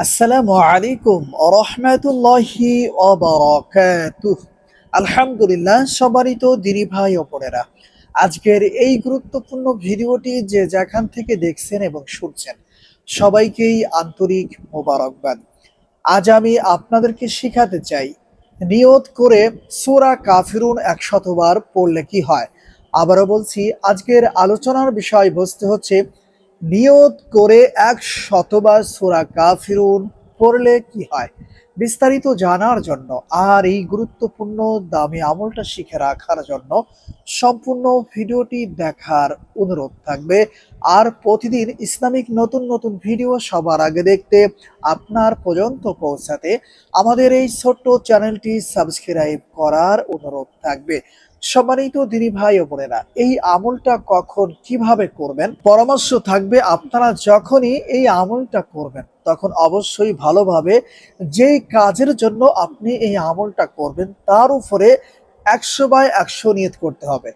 আসসালামু আলাইকুম রহমতুল্লাহি আলহামদুলিল্লাহ, সবারই তো দিনী ভাই বোনেরা, আজকের এই গুরুত্বপূর্ণ ভিডিওটি যে যেখান থেকে দেখছেন এবং শুনছেন, সবাইকেই আন্তরিক মোবারকবাদ। আজ আমি আপনাদেরকে শিখাতে চাই, নিয়ত করে সূরা কাফিরুন একশতবার পড়লে কি হয়? আবারও বলছি, আজকের আলোচনার বিষয়বস্তু হচ্ছে নিয়ত করে এক শতবার সূরা কাফিরুন পড়লে কি হয়? বিস্তারিত জানার জন্য আর এই গুরুত্বপূর্ণ দামি আমলটা শিখে রাখার জন্য সম্পূর্ণ ভিডিওটি দেখার অনুরোধ থাকবে। আর প্রতিদিন ইসলামিক নতুন নতুন ভিডিও সবার আগে দেখতে আপনার পর্যন্ত পৌঁছাতে আমাদের এই ছোট্ট চ্যানেলটি সাবস্ক্রাইব করার অনুরোধ থাকবে। সম্মানিত দিনী ভাই ও বোনেরা, এই আমলটা কখন কীভাবে করবেন? পরামর্শ থাকবে আপনারা যখনই এই আমলটা করবেন, তখন অবশ্যই ভালোভাবে যেই কাজের জন্য আপনি এই আমলটা করবেন, তার উপরে একশো বাই একশো নিয়ত করতে হবে।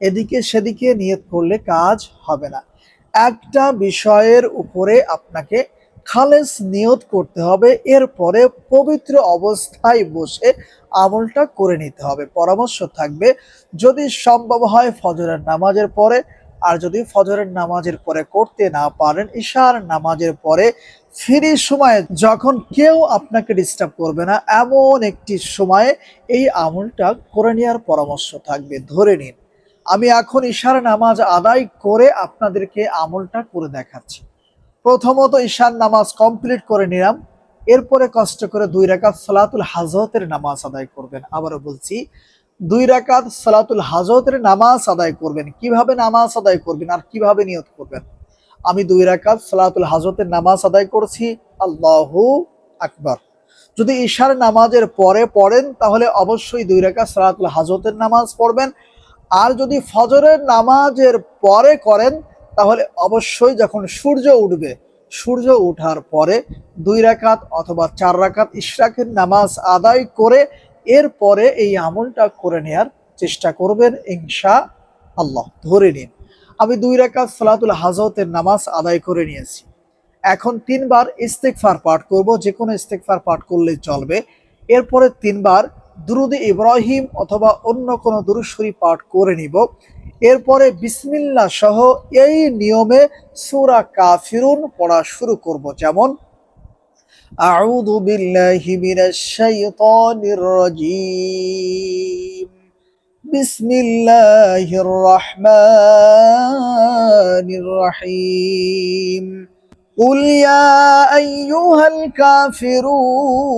এদিকে সেদিকে নিয়ত করলে কাজ হবে না। একটা বিষয়ের উপরে আপনাকে খালেস নিয়ত করতে হবে, এরপরে পবিত্র অবস্থায় বসে আমলটা করে নিতে হবে। পরামর্শ থাকবে, যদি সম্ভব হয় ফজরের নামাজের পরে, আর যদি ফজরের নামাজের পরে করতে না পারেন ঈশার নামাজের পরে ফ্রি সময়ে যখন কেউ আপনাকে ডিস্টার্ব করবে না, এমন একটি সময়ে এই আমলটা করে নেওয়ার পরামর্শ থাকবে। ধরে নিন, আমি এখন ঈশার নামাজ আদায় করে আপনাদেরকে আমলটা করে দেখাচ্ছি। প্রথমত ঈশান নামাজ কমপ্লিট করে নিলাম। এরপরে কষ্ট করে দুই রাকাত সালাতুল হাজতের নামাজ আদায় করবেন। আবারও বলছি, দুই রাকাত সালাতুল হাজতের নামাজ আদায় করবেন। কীভাবে নামাজ আদায় করবেন আর কীভাবে নিয়ত করবেন? আমি দুই রাকাত সালাতুল হাজতের নামাজ আদায় করছি। আল্লাহ আকবার। যদি ঈশার নামাজের পরে পড়েন, তাহলে অবশ্যই দুই রাকাত সালাতুল হাজতের নামাজ পড়বেন। আর যদি ফজরের নামাজের পরে করেন তাহলে অবশ্যই যখন সূর্য উঠবে, সূর্য উঠার পরে দুই রাকাত অথবা চার রাকাত ইশরাকের নামাজ আদায় করে এরপরে এই আমলটা করে নেয়ার চেষ্টা করবেন ইনশা আল্লাহ ধরে নিন, আমি দুই রাকাত সালাতুল হাজতের নামাজ আদায় করে নিয়েছি। এখন তিনবার ইস্তেকফার পাঠ করব, যে কোনো ইস্তেকফার পাঠ করলে চলবে। এরপরে তিনবার দুরুদ ইব্রাহিম অথবা অন্য কোনো দুরুশ্বরী পাঠ করে নিব। এরপরে বিসমিল্লা সহ এই নিয়মে সুরা কাফিরুন পড়া শুরু করব যেমন أعوذ بالله من الشيطان الرجيم بسم الله الرحمن الرحيم قل يا أيها الكافرون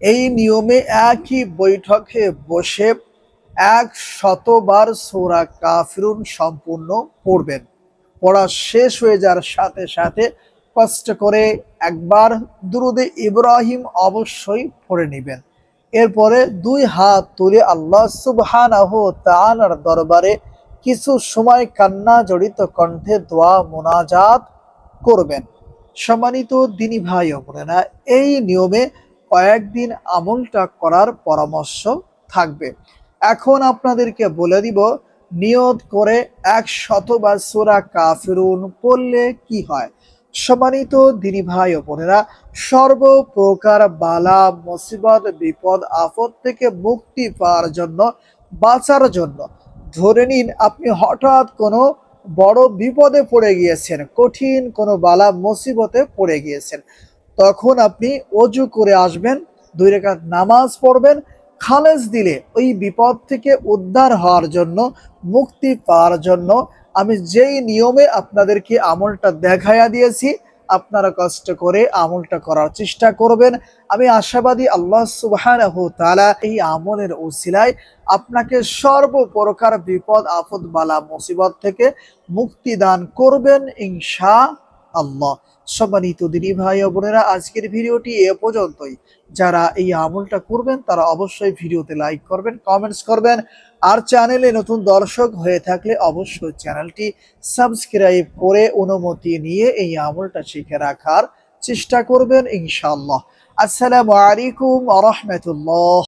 এই নিয়মে একই বৈঠকে বসে এক শতবার সোরা কাফিরুন সম্পূর্ণ পড়বেন। পড়া শেষ হয়ে যাওয়ার সাথে সাথে কষ্ট করে একবার দুরুদে ইব্রাহিম অবশ্যই পড়ে নেবেন। এরপরে দুই হাত তুলে আল্লাহ সুবহানাহু তাআলার দরবারে কিছু সময় কান্না জড়িত কণ্ঠে দোয়া মোনাজাত করবেন। সম্মানিত দিনী ভাই বোনেরা, এই নিয়মে কয়েকদিন আমলটা করার পরামর্শ থাকবে। এখন আপনাদেরকে বলে দিব, নিয়ত করে এক শতবার সোরা কাফিরুন পড়লে কি হয়? সম্মানিত দিনী ভাই ও বোনেরা, সর্বপ্রকার বালা, মুসিবত, বিপদ আপদ থেকে মুক্তি পাওয়ার জন্য, বাঁচার জন্য। ধরে নিন, আপনি হঠাৎ কোনো বড় বিপদে পড়ে গিয়েছেন, কঠিন কোনো বালা, মুসিবতে পড়ে গিয়েছেন। তখন আপনি অজু করে আসবেন, দুই রেখাত নামাজ পড়বেন, খালেজ দিলে ওই বিপদ থেকে উদ্ধার হওয়ার জন্য, মুক্তি পাওয়ার জন্য আমি যেই নিয়মে আপনাদেরকে আমলটা দেখাইয়া দিয়েছি, আপনারা কষ্ট করে আমলটা করার চেষ্টা করবেন। আমি আশাবাদী আল্লাহ সুবহানাহু তাআলা এই আমলের ওসিলায় আপনাকে সর্বপ্রকার বিপদ আপদ বালা মুসিবত থেকে মুক্তি দান করবেন ইনশা আল্লাহ সম্মানিত দিনী ভাই ও বোনেরা, আজকের ভিডিওটি এ পর্যন্তই। যারা এই আমলটা করবেন, তারা অবশ্যই ভিডিওতে লাইক করবেন কমেন্টস করবেন, আর চ্যানেলে নতুন দর্শক হয়ে থাকলে অবশ্যই চ্যানেলটি সাবস্ক্রাইব করে অনুমতি নিয়ে এই আমলটা শিখে রাখার চেষ্টা করবেন ইনশাআল্লাহ। আসসালামু আলাইকুম আ রহমতুল্লাহ।